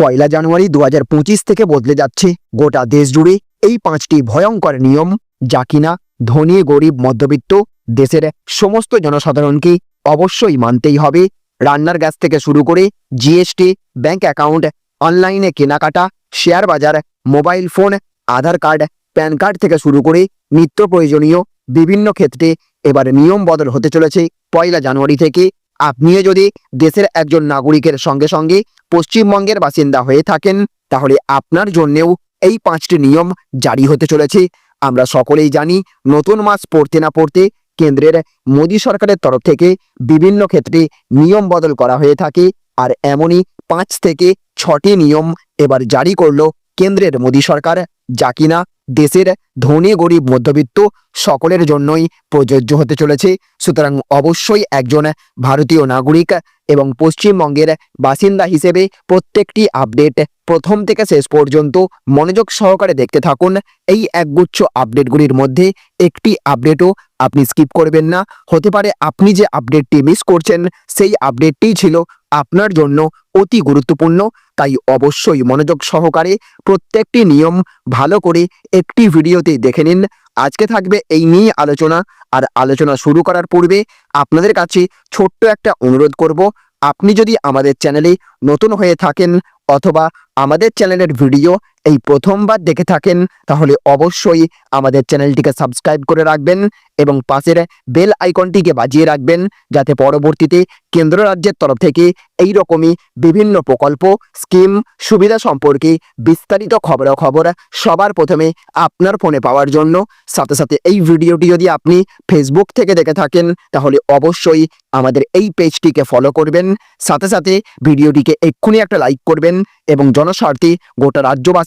পয়লা জানুয়ারি দু হাজার পঁচিশ থেকে বদলে যাচ্ছে গোটা দেশ জুড়ে। এই পাঁচটি ভয়ঙ্কর নিয়ম যা কিনা ধনী, গরিব, মধ্যবিত্ত দেশের সমস্ত জনসাধারণকে অবশ্যই মানতেই হবে। রান্নার গ্যাস থেকে শুরু করে জিএসটি, ব্যাংক অ্যাকাউন্ট, অনলাইনে কেনাকাটা, শেয়ার বাজার, mobile phone, Aadhaar card, PAN card থেকে শুরু করে নিত্য প্রয়োজনীয় বিভিন্ন ক্ষেত্রে এবার নিয়ম বদল হতে চলেছে পয়লা জানুয়ারি থেকে। আপনিও যদি দেশের একজন নাগরিকের সঙ্গে সঙ্গে পশ্চিমবঙ্গের বাসিন্দা হয়ে থাকেন, তাহলে আপনার জন্যেও এই পাঁচটি নিয়ম জারি হতে চলেছে। আমরা সকলেই জানি, নতুন মাস পড়তে না পড়তে কেন্দ্রের মোদী সরকারের তরফ থেকে বিভিন্ন ক্ষেত্রে নিয়ম বদল করা হয়ে থাকে। আর এমনই পাঁচ থেকে ছটি নিয়ম এবার জারি করল কেন্দ্রের মোদী সরকার, যা কিনা দেশের ধনী, গরিব, মধ্যবিত্ত সকলের জন্যই প্রযোজ্য হতে চলেছে। সুতরাং অবশ্যই একজন ভারতীয় নাগরিক এবং পশ্চিমবঙ্গের বাসিন্দা হিসেবে প্রত্যেকটি আপডেট প্রথম থেকে শেষ পর্যন্ত মনোযোগ সহকারে দেখতে থাকুন। এই একগুচ্ছ আপডেটগুলির মধ্যে একটি আপডেটও আপনি স্কিপ করবেন না। হতে পারে আপনি যে আপডেটটি মিস করছেন, সেই আপডেটটিই ছিল আপনার জন্য অতি গুরুত্বপূর্ণ। তাই অবশ্যই মনোযোগ সহকারে প্রত্যেকটি নিয়ম ভালো করে একটি ভিডিওতে দেখে নিন। আজকে থাকবে এই নিয়ে আলোচনা। আর আলোচনা শুরু করার পূর্বে আপনাদের কাছে ছোট্ট একটা অনুরোধ করব। আপনি যদি আমাদের চ্যানেলে নতুন হয়ে থাকেন অথবা আমাদের চ্যানেলের ভিডিও এই প্রথমবার দেখে থাকেন, তাহলে অবশ্যই আমাদের চ্যানেলটিকে সাবস্ক্রাইব করে রাখবেন এবং পাশের বেল আইকনটিকে বাজিয়ে রাখবেন, যাতে পরবর্তীতে কেন্দ্র রাজ্যের তরফ থেকে এই রকমই বিভিন্ন প্রকল্প, স্কিম, সুবিধা সম্পর্কে বিস্তারিত খবরাখবর সবার প্রথমে আপনার ফোনে পাওয়ার জন্য। সাথে সাথে এই ভিডিওটি যদি আপনি ফেসবুক থেকে দেখে থাকেন, তাহলে অবশ্যই আমাদের এই পেজটিকে ফলো করবেন। সাথে সাথে ভিডিওটিকে এক্ষুনি একটা লাইক করবেন এবং জনস্বার্থে গোটা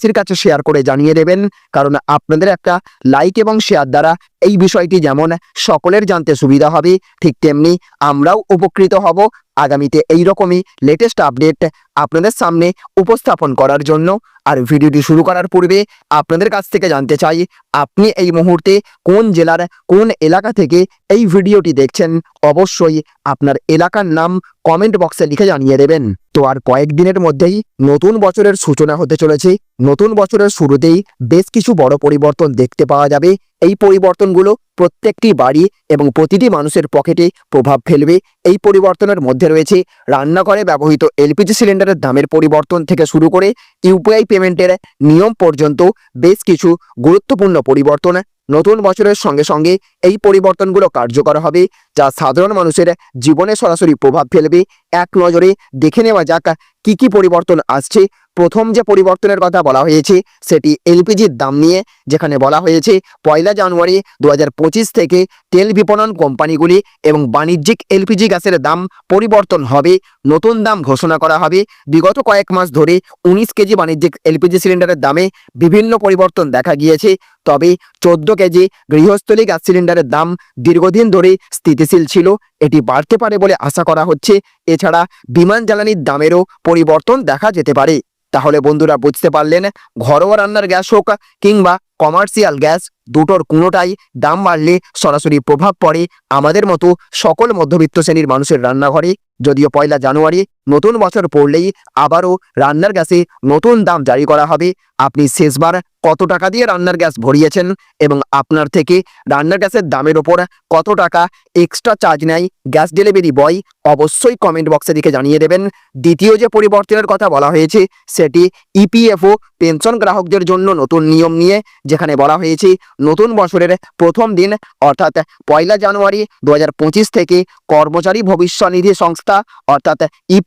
রাজ্যবাসীর কাছে শেয়ার করে জানিয়ে দেবেন। কারণ আপনাদের একটা লাইক এবং শেয়ার দ্বারা এই বিষয়টি যেমন সকলের জানতে সুবিধা হবে, ঠিক তেমনি আমরাও উপকৃত হব আগামীতে এই রকমই লেটেস্ট আপডেট আপনাদের সামনে উপস্থাপন করার জন্য। আর ভিডিওটি শুরু করার পূর্বে আপনাদের কাছ থেকে জানতে চাই, আপনি এই মুহূর্তে কোন জেলার কোন এলাকা থেকে এই ভিডিওটি দেখছেন? অবশ্যই আপনার এলাকার নাম কমেন্ট বক্সে লিখে জানিয়ে দেবেন। তো আর কয়েকদিনের মধ্যেই নতুন বছরের সূচনা হতে চলেছে। নতুন বছরের শুরুতেই বেশ কিছু বড় পরিবর্তন দেখতে পাওয়া যাবে। এই পরিবর্তনগুলো প্রত্যেকটি বাড়ি এবং প্রতিটি মানুষের পকেটে প্রভাব ফেলবে। এই পরিবর্তনের মধ্যে রয়েছে রান্নাঘরে ব্যবহৃত এলপিজি সিলিন্ডারের দামের পরিবর্তন থেকে শুরু করে ইউপিআই পেমেন্টের নিয়ম পর্যন্ত বেশ কিছু গুরুত্বপূর্ণ পরিবর্তন নতুন বছরের সঙ্গে সঙ্গে এই পরিবর্তনগুলো কার্যকর হবে, যা সাধারণ মানুষের জীবনে সরাসরি প্রভাব ফেলবে। এক নজরে দেখে নেওয়া যাক, কি কি পরিবর্তন আসছে প্রথম যে পরিবর্তনের কথা বলা হয়েছে সেটি এলপিজির দাম নিয়ে যেখানে বলা হয়েছে পয়লা জানুয়ারি দু হাজার পঁচিশ থেকে তেল বিপণন কোম্পানিগুলি এবং বাণিজ্যিক এলপিজি গ্যাসের দাম পরিবর্তন হবে, নতুন দাম ঘোষণা করা হবে। বিগত কয়েক মাস ধরে উনিশ কেজি বাণিজ্যিক এলপিজি সিলিন্ডারের দামে বিভিন্ন পরিবর্তন দেখা গিয়েছে। তবে চোদ্দ কেজি গৃহস্থলী গ্যাস সিলিন্ডারের দাম দীর্ঘদিন ধরে স্থিতিশীল ছিল, এটি বাড়তে পারে বলে আশা করা হচ্ছে। এছাড়া বিমান জ্বালানির দামেরও পরিবর্তন দেখা যেতে পারে। তাহলে বন্ধুরা বুঝতে পারলেন, ঘরোয়া রান্নার গ্যাস হোক কিংবা কমার্শিয়াল গ্যাস, দুটোর কোনোটাই দাম বাড়লে সরাসরি প্রভাব পড়ে আমাদের মতো সকল মধ্যবিত্ত শ্রেণির মানুষের রান্নাঘরে। যদিও পয়লা জানুয়ারি নতুন বছর পড়লেই আবারও রান্নার গ্যাসে নতুন দাম জারি করা হবে। আপনি শেষবার কত টাকা দিয়ে রান্নার গ্যাস ভরিয়েছেন এবং আপনার থেকে রান্নার গ্যাসের দামের ওপর কত টাকা এক্সট্রা চার্জ নেয় গ্যাস ডেলিভারি বয় অবশ্যই কমেন্ট বক্সে দিকে জানিয়ে দেবেন। দ্বিতীয় যে পরিবর্তনের কথা বলা হয়েছে সেটি ইপিএফও পেনশন গ্রাহকদের জন্য নতুন নিয়ম নিয়ে যেখানে বলা হয়েছে নতুন বছরের প্রথম দিন অর্থাৎ পয়লা জানুয়ারি দু হাজার পঁচিশ থেকে কর্মচারী ভবিষ্যনিধি সংস্থা অর্থাৎ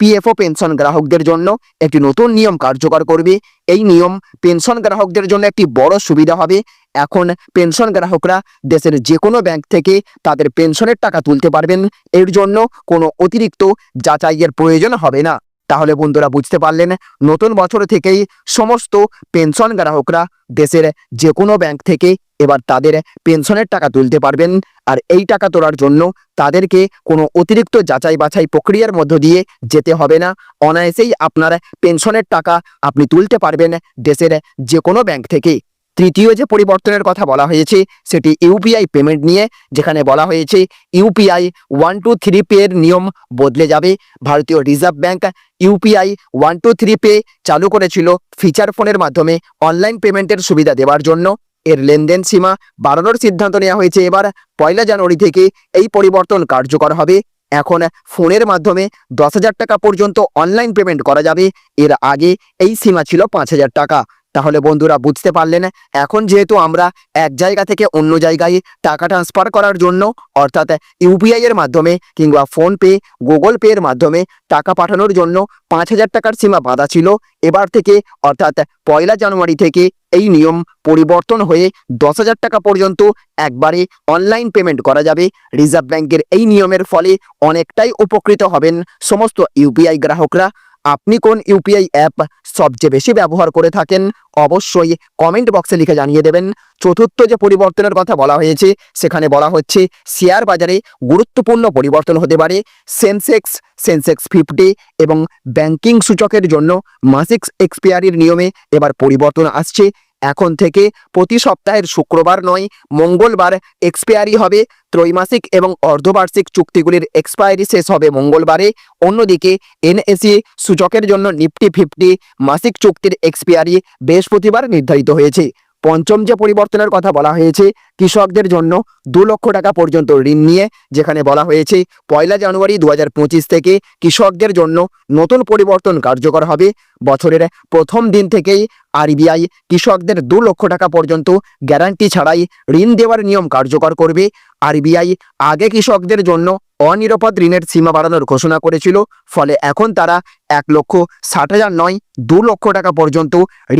ইপিএফও পেনশন গ্রাহকদের জন্য একটি নতুন নিয়ম কার্যকর করবে। এই নিয়ম পেনশন গ্রাহকদের জন্য একটি বড় সুবিধা হবে। এখন পেনশন গ্রাহকরা দেশের যে কোনো ব্যাংক থেকে তাদের পেনশনের টাকা তুলতে পারবেন। এর জন্য কোনো অতিরিক্ত যাচাইয়ের প্রয়োজন হবে না। তাহলে বন্ধুরা বুঝতে পারলেন, নতুন বছর থেকেই সমস্ত পেনশন গ্রাহকরা দেশের যে কোনো ব্যাংক থেকে এবার তাদের পেনশনের টাকা তুলতে পারবেন। আর এই টাকা তোলার জন্য তাদেরকে কোনো অতিরিক্ত যাচাই বাছাই প্রক্রিয়ার মধ্য দিয়ে যেতে হবে না। অনায়াসেই আপনার পেনশনের টাকা আপনি তুলতে পারবেন দেশের যে কোনো ব্যাংক থেকে। তৃতীয় যে পরিবর্তনের কথা বলা হয়েছে, সেটি ইউপিআই পেমেন্ট নিয়ে, যেখানে বলা হয়েছে, UPI one two three pay এর নিয়ম বদলে যাবে। ভারতীয় reserve bank UPI one two three pay চালু করেছিল ফিচার ফোনের মাধ্যমে অনলাইন পেমেন্টের সুবিধা দেওয়ার জন্য। এর লেনদেন সীমা বাড়ানোর সিদ্ধান্ত নেওয়া হয়েছে। এবার পয়লা জানুয়ারি থেকে এই পরিবর্তন কার্যকর হবে। এখন ফোনের মাধ্যমে দশ হাজার টাকা পর্যন্ত অনলাইন পেমেন্ট করা যাবে। এর আগে এই সীমা ছিল পাঁচ হাজার টাকা। তাহলে বন্ধুরা বুঝতে পারলেন এখন যেহেতু আমরা এক জায়গা থেকে অন্য জায়গায় টাকা ট্রান্সফার করার জন্য, অর্থাৎ ইউপিআই এর মাধ্যমে কিংবা ফোনপে গুগল পে এর মাধ্যমে টাকা পাঠানোর জন্য পাঁচ হাজার টাকার সীমা বাঁধা ছিল, এবার থেকে অর্থাৎ পয়লা জানুয়ারি থেকে এই নিয়ম পরিবর্তন হয়ে দশ হাজার টাকা পর্যন্ত একবারে অনলাইন পেমেন্ট করা যাবে। রিজার্ভ ব্যাংকের এই নিয়মের ফলে অনেকটাই উপকৃত হবেন সমস্ত ইউপিআই গ্রাহকরা। আপনি কোন ইউপিআই অ্যাপ সবচেয়ে বেশি ব্যবহার করে থাকেন? অবশ্যই কমেন্ট বক্সে লিখে জানিয়ে দেবেন। চতুর্থ যে পরিবর্তনের কথা বলা হয়েছে, সেখানে বলা হচ্ছে শেয়ার বাজারে গুরুত্বপূর্ণ পরিবর্তন হতে পারে। সেন্সেক্স সেন্সেক্স ফিফটি এবং ব্যাংকিং সূচকের জন্য মাসিক এক্সপিয়ারির নিয়মে এবার পরিবর্তন আসছে। এখন থেকে প্রতি সপ্তাহের শুক্রবার নয়, মঙ্গলবার এক্সপায়ারি হবে। ত্রৈমাসিক এবং অর্ধবার্ষিক চুক্তিগুলির এক্সপায়ারি শেষ হবে মঙ্গলবারে। অন্যদিকে, এনএসি সূচকের জন্য নিফটি ফিফটি মাসিক চুক্তির এক্সপায়ারি বৃহস্পতিবার নির্ধারিত হয়েছে। পঞ্চম যে পরিবর্তনের কথা বলা হয়েছে, কৃষকদের জন্য দু লক্ষ টাকা পর্যন্ত ঋণ নিয়ে, যেখানে বলা হয়েছে, পয়লা জানুয়ারি দু হাজার পঁচিশ থেকে কৃষকদের জন্য নতুন পরিবর্তন কার্যকর হবে। বছরের প্রথম দিন থেকেই আরবিআই কৃষকদের দু লক্ষ টাকা পর্যন্ত গ্যারান্টি ছাড়াই ঋণ দেওয়ার নিয়ম কার্যকর করবে। আরবিআই আগে কৃষকদের জন্য অনিরাপদ ঋণের সীমা বাড়ানোর ঘোষণা করেছিল, ফলে এখন তারা এক লক্ষ ষাট হাজার নয়, দু লক্ষ টাকা পর্যন্ত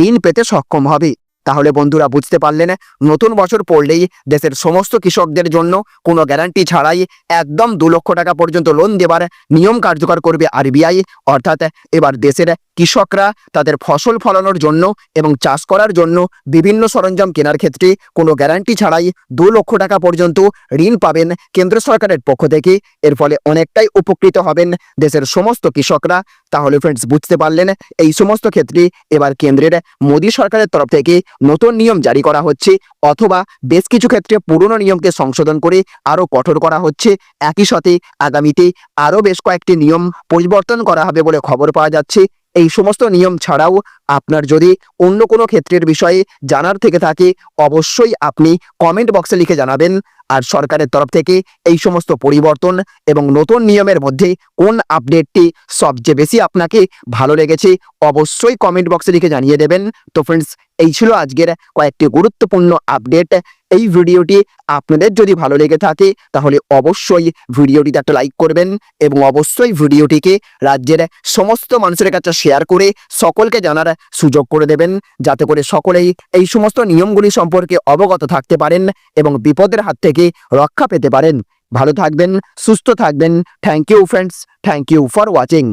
ঋণ পেতে সক্ষম হবে। তাহলে বন্ধুরা বুঝতে পারলেন নতুন বছর পড়লেই দেশের সমস্ত কৃষকদের জন্য কোনো গ্যারান্টি ছাড়াই একদম দু লক্ষ টাকা পর্যন্ত লোন দেবার নিয়ম কার্যকর করবে আরবিআই অর্থাৎ এবার দেশের কৃষকরা তাদের ফসল ফলানোর জন্য এবং চাষ করার জন্য বিভিন্ন সরঞ্জাম কেনার ক্ষেত্রে কোনো গ্যারান্টি ছাড়াই দু লক্ষ টাকা পর্যন্ত ঋণ পাবেন কেন্দ্র সরকারের পক্ষ থেকে। এর ফলে অনেকটাই উপকৃত হবেন দেশের সমস্ত কৃষকরা। তাহলে ফ্রেন্ডস বুঝতে পারলেন, এই সমস্ত ক্ষেত্রে এবার কেন্দ্রের মোদী সরকারের তরফ থেকে নতুন নিয়ম জারি করা হচ্ছে অথবা বেশ কিছু ক্ষেত্রে পুরনো নিয়মকে সংশোধন করে আরও কঠোর করা হচ্ছে। একই সাথে আগামীতে আরও বেশ কয়েকটি নিয়ম পরিবর্তন করা হবে বলে খবর পাওয়া যাচ্ছে। এই সমস্ত নিয়ম ছাড়াও আপনার যদি অন্য কোনো ক্ষেত্রের বিষয়ে জানার থেকে থাকে, অবশ্যই আপনি কমেন্ট বক্সে লিখে জানাবেন। আর সরকারের তরফ থেকে এই সমস্ত পরিবর্তন এবং নতুন নিয়মের মধ্যে কোন আপডেটটি সবচেয়ে বেশি আপনাকে ভালো লেগেছে, অবশ্যই কমেন্ট বক্সে লিখে জানিয়ে দেবেন। তো ফ্রেন্ডস এই ছিল আজকের কয়েকটি গুরুত্বপূর্ণ আপডেট এই ভিডিওটি আপনাদের যদি ভালো লেগে থাকে, তাহলে অবশ্যই ভিডিওটিতে একটা লাইক করবেন এবং অবশ্যই ভিডিওটিকে রাজ্যের সমস্ত মানুষের কাছে শেয়ার করে সকলকে জানার সুযোগ করে দেবেন। যাতে করে সকলেই এই সমস্ত নিয়মগুলি সম্পর্কে অবগত থাকতে পারেন এবং বিপদের হাত থেকে রক্ষা পেতে পারেন। ভালো থাকবেন, সুস্থ থাকবেন। Thank you friends thank you for watching